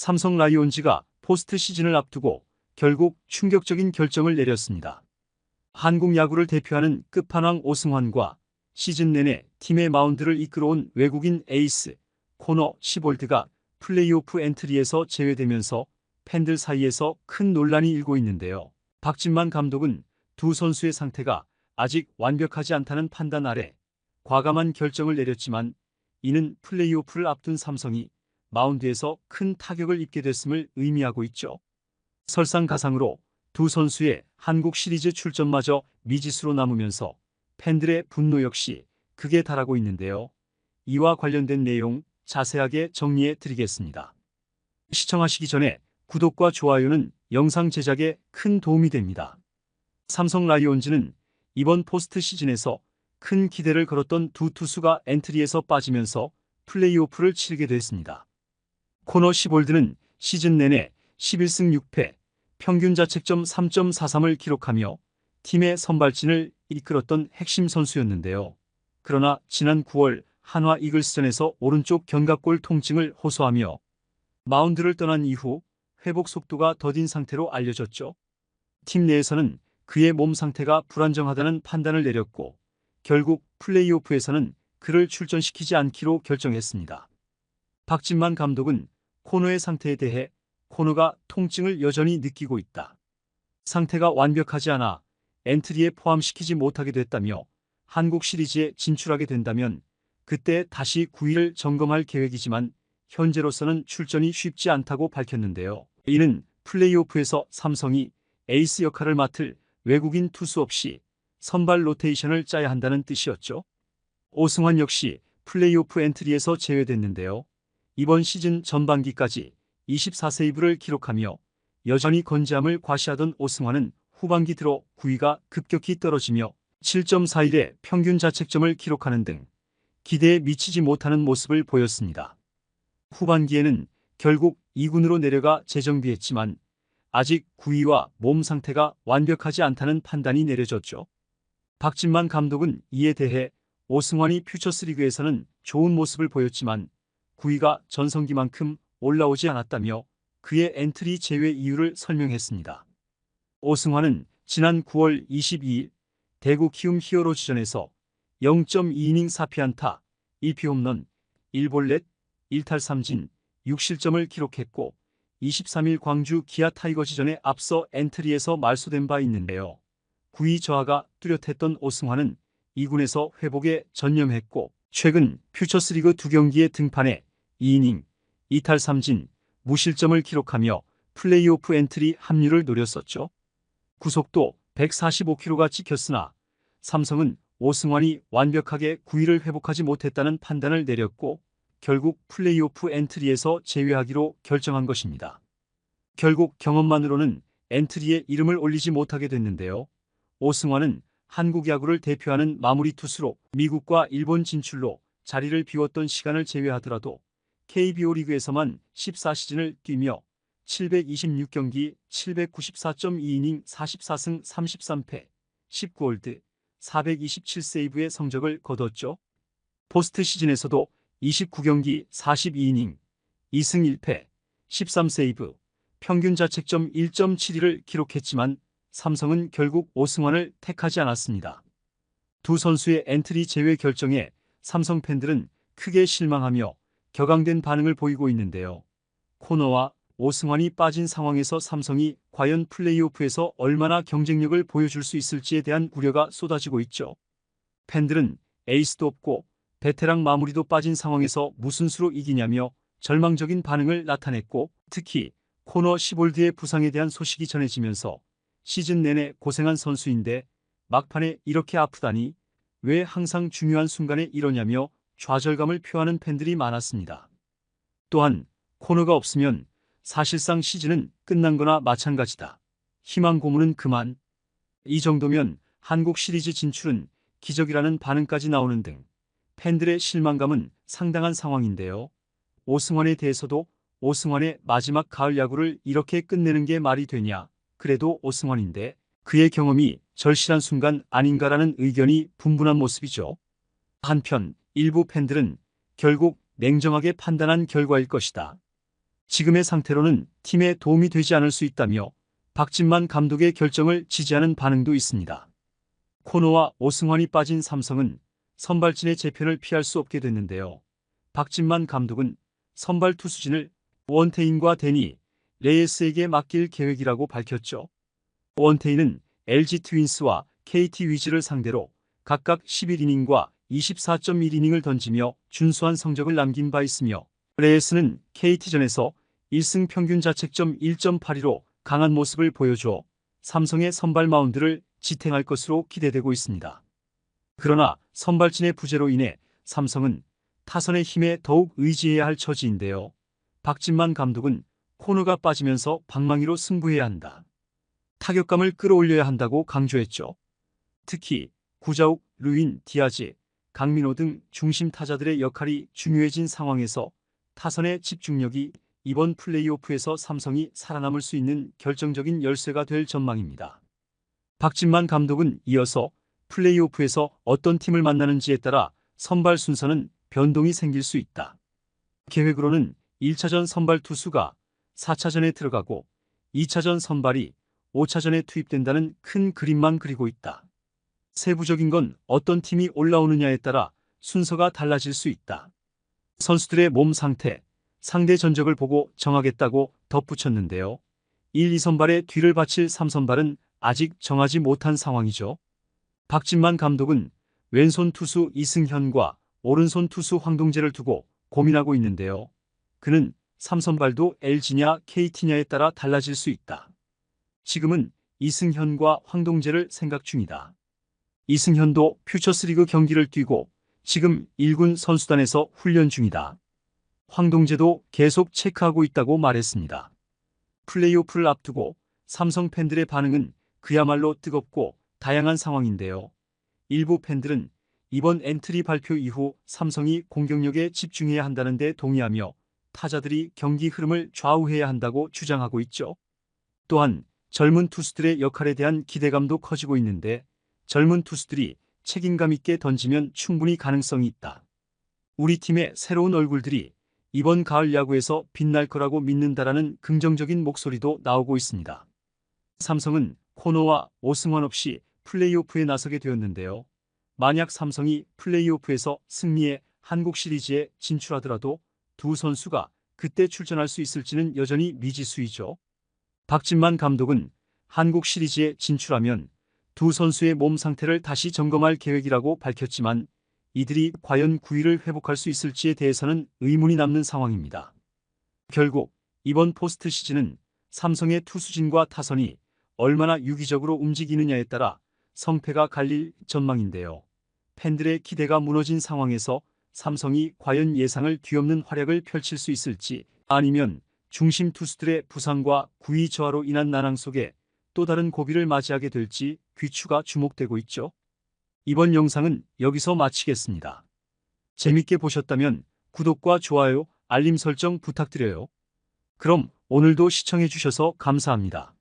삼성 라이온즈가 포스트 시즌을 앞두고 결국 충격적인 결정을 내렸습니다. 한국 야구를 대표하는 끝판왕 오승환과 시즌 내내 팀의 마운드를 이끌어온 외국인 에이스 코너 시볼드가 플레이오프 엔트리에서 제외되면서 팬들 사이에서 큰 논란이 일고 있는데요. 박진만 감독은 두 선수의 상태가 아직 완벽하지 않다는 판단 아래 과감한 결정을 내렸지만 이는 플레이오프를 앞둔 삼성이 마운드에서 큰 타격을 입게 됐음을 의미하고 있죠. 설상가상으로 두 선수의 한국 시리즈 출전마저 미지수로 남으면서 팬들의 분노 역시 극에 달하고 있는데요. 이와 관련된 내용 자세하게 정리해 드리겠습니다. 시청하시기 전에 구독과 좋아요는 영상 제작에 큰 도움이 됩니다. 삼성 라이온즈는 이번 포스트 시즌에서 큰 기대를 걸었던 두 투수가 엔트리에서 빠지면서 플레이오프를 치르게 됐습니다. 코너 시볼드는 시즌 내내 11승 6패, 평균 자책점 3.43을 기록하며 팀의 선발진을 이끌었던 핵심 선수였는데요. 그러나 지난 9월 한화 이글스전에서 오른쪽 견갑골 통증을 호소하며 마운드를 떠난 이후 회복 속도가 더딘 상태로 알려졌죠. 팀 내에서는 그의 몸 상태가 불안정하다는 판단을 내렸고 결국 플레이오프에서는 그를 출전시키지 않기로 결정했습니다. 박진만 감독은 코너의 상태에 대해 코너가 통증을 여전히 느끼고 있다. 상태가 완벽하지 않아 엔트리에 포함시키지 못하게 됐다며 한국 시리즈에 진출하게 된다면 그때 다시 9위를 점검할 계획이지만 현재로서는 출전이 쉽지 않다고 밝혔는데요. 이는 플레이오프에서 삼성이 에이스 역할을 맡을 외국인 투수 없이 선발 로테이션을 짜야 한다는 뜻이었죠. 오승환 역시 플레이오프 엔트리에서 제외됐는데요. 이번 시즌 전반기까지 24세이브를 기록하며 여전히 건재함을 과시하던 오승환은 후반기 들어 9위가 급격히 떨어지며 7.41의 평균 자책점을 기록하는 등 기대에 미치지 못하는 모습을 보였습니다. 후반기에는 결국 2군으로 내려가 재정비했지만 아직 9위와 몸 상태가 완벽하지 않다는 판단이 내려졌죠. 박진만 감독은 이에 대해 오승환이 퓨처스리그에서는 좋은 모습을 보였지만 9위가 전성기만큼 올라오지 않았다며 그의 엔트리 제외 이유를 설명했습니다. 오승환은 지난 9월 22일 대구 키움 히어로즈전에서 0.2이닝 4피안타, 1피 홈런, 1볼넷, 1탈 3진, 6실점을 기록했고 23일 광주 기아 타이거즈전에 앞서 엔트리에서 말소된 바 있는데요. 9위 저하가 뚜렷했던 오승환은 2군에서 회복에 전념했고 최근 퓨처스리그 두 경기에 등판해 2이닝, 2탈 3진, 무실점을 기록하며 플레이오프 엔트리 합류를 노렸었죠. 구속도 145km가 찍혔으나 삼성은 오승환이 완벽하게 9위를 회복하지 못했다는 판단을 내렸고 결국 플레이오프 엔트리에서 제외하기로 결정한 것입니다. 결국 경험만으로는 엔트리에 이름을 올리지 못하게 됐는데요. 오승환은 한국 야구를 대표하는 마무리 투수로 미국과 일본 진출로 자리를 비웠던 시간을 제외하더라도 KBO 리그에서만 14시즌을 뛰며 726경기 794.2이닝 44승 33패 19홀드 427세이브의 성적을 거뒀죠. 포스트 시즌에서도 29경기 42이닝 2승 1패 13세이브 평균 자책점 1.72를 기록했지만 삼성은 결국 오승환을 택하지 않았습니다. 두 선수의 엔트리 제외 결정에 삼성 팬들은 크게 실망하며 격앙된 반응을 보이고 있는데요. 코너와 오승환이 빠진 상황에서 삼성이 과연 플레이오프에서 얼마나 경쟁력을 보여줄 수 있을지에 대한 우려가 쏟아지고 있죠. 팬들은 에이스도 없고 베테랑 마무리도 빠진 상황에서 무슨 수로 이기냐며 절망적인 반응을 나타냈고 특히 코너 시볼드의 부상에 대한 소식이 전해지면서 시즌 내내 고생한 선수인데 막판에 이렇게 아프다니 왜 항상 중요한 순간에 이러냐며 좌절감을 표하는 팬들이 많았습니다. 또한 코너가 없으면 사실상 시즌은 끝난 거나 마찬가지다. 희망 고문은 그만. 이 정도면 한국 시리즈 진출은 기적이라는 반응까지 나오는 등 팬들의 실망감은 상당한 상황인데요. 오승환에 대해서도 오승환의 마지막 가을 야구를 이렇게 끝내는 게 말이 되냐. 그래도 오승환인데 그의 경험이 절실한 순간 아닌가라는 의견이 분분한 모습이죠. 한편 일부 팬들은 결국 냉정하게 판단한 결과일 것이다. 지금의 상태로는 팀에 도움이 되지 않을 수 있다며 박진만 감독의 결정을 지지하는 반응도 있습니다. 코노와 오승환이 빠진 삼성은 선발진의 재편을 피할 수 없게 됐는데요. 박진만 감독은 선발 투수진을 원태인과 데니, 레이스에게 맡길 계획이라고 밝혔죠. 원태인은 LG 트윈스와 KT 위즈를 상대로 각각 11이닝과 24.1이닝을 던지며 준수한 성적을 남긴 바 있으며 레이스는 KT전에서 1승 평균 자책점 1.82로 강한 모습을 보여줘 삼성의 선발 마운드를 지탱할 것으로 기대되고 있습니다. 그러나 선발진의 부재로 인해 삼성은 타선의 힘에 더욱 의지해야 할 처지인데요. 박진만 감독은 코너가 빠지면서 방망이로 승부해야 한다. 타격감을 끌어올려야 한다고 강조했죠. 특히 구자욱, 루인, 디아즈, 강민호 등 중심 타자들의 역할이 중요해진 상황에서 타선의 집중력이 이번 플레이오프에서 삼성이 살아남을 수 있는 결정적인 열쇠가 될 전망입니다. 박진만 감독은 이어서 플레이오프에서 어떤 팀을 만나는지에 따라 선발 순서는 변동이 생길 수 있다. 계획으로는 1차전 선발 투수가 4차전에 들어가고 2차전 선발이 5차전에 투입된다는 큰 그림만 그리고 있다. 세부적인 건 어떤 팀이 올라오느냐에 따라 순서가 달라질 수 있다. 선수들의 몸 상태, 상대 전적을 보고 정하겠다고 덧붙였는데요. 1, 2선발의 뒤를 바칠 3선발은 아직 정하지 못한 상황이죠. 박진만 감독은 왼손 투수 이승현과 오른손 투수 황동재를 두고 고민하고 있는데요. 그는 3선발도 LG냐 KT냐에 따라 달라질 수 있다. 지금은 이승현과 황동재를 생각 중이다. 이승현도 퓨처스리그 경기를 뛰고 지금 1군 선수단에서 훈련 중이다. 황동재도 계속 체크하고 있다고 말했습니다. 플레이오프를 앞두고 삼성 팬들의 반응은 그야말로 뜨겁고 다양한 상황인데요. 일부 팬들은 이번 엔트리 발표 이후 삼성이 공격력에 집중해야 한다는 데 동의하며 타자들이 경기 흐름을 좌우해야 한다고 주장하고 있죠. 또한 젊은 투수들의 역할에 대한 기대감도 커지고 있는데 젊은 투수들이 책임감 있게 던지면 충분히 가능성이 있다. 우리 팀의 새로운 얼굴들이 이번 가을 야구에서 빛날 거라고 믿는다라는 긍정적인 목소리도 나오고 있습니다. 삼성은 코너와 오승환 없이 플레이오프에 나서게 되었는데요. 만약 삼성이 플레이오프에서 승리해 한국 시리즈에 진출하더라도 두 선수가 그때 출전할 수 있을지는 여전히 미지수이죠. 박진만 감독은 한국 시리즈에 진출하면 두 선수의 몸 상태를 다시 점검할 계획이라고 밝혔지만 이들이 과연 9위를 회복할 수 있을지에 대해서는 의문이 남는 상황입니다. 결국 이번 포스트 시즌은 삼성의 투수진과 타선이 얼마나 유기적으로 움직이느냐에 따라 성패가 갈릴 전망인데요. 팬들의 기대가 무너진 상황에서 삼성이 과연 예상을 뒤엎는 활약을 펼칠 수 있을지 아니면 중심 투수들의 부상과 구위 저하로 인한 난항 속에 또 다른 고비를 맞이하게 될지 귀추가 주목되고 있죠. 이번 영상은 여기서 마치겠습니다. 재밌게 보셨다면 구독과 좋아요, 알림 설정 부탁드려요. 그럼 오늘도 시청해주셔서 감사합니다.